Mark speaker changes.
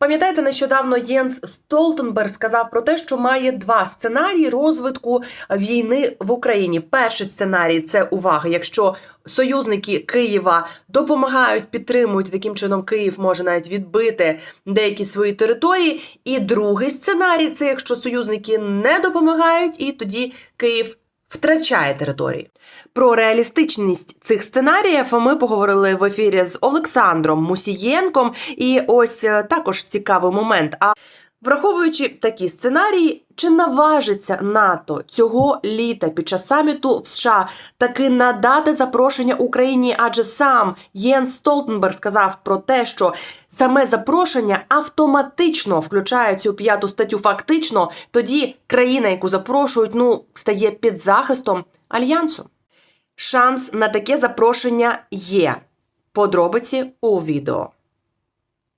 Speaker 1: Пам'ятаєте, нещодавно Єнс Столтенберг сказав про те, що має два сценарії розвитку війни в Україні. Перший сценарій це увага, якщо союзники Києва допомагають, підтримують таким чином Київ може навіть відбити деякі свої території. І другий сценарій це якщо союзники не допомагають, і тоді Київ втрачає території. Про реалістичність цих сценаріїв ми поговорили в ефірі з Олександром Мусієнком. І ось е, також цікавий момент. А враховуючи такі сценарії, чи наважиться НАТО цього літа під час саміту в США таки надати запрошення Україні? Адже сам Єнс Столтенберг сказав про те, що саме запрошення автоматично включає цю п'яту статтю. Фактично, тоді країна, яку запрошують, ну стає під захистом альянсу. Шанс на таке запрошення є. Подробиці у відео.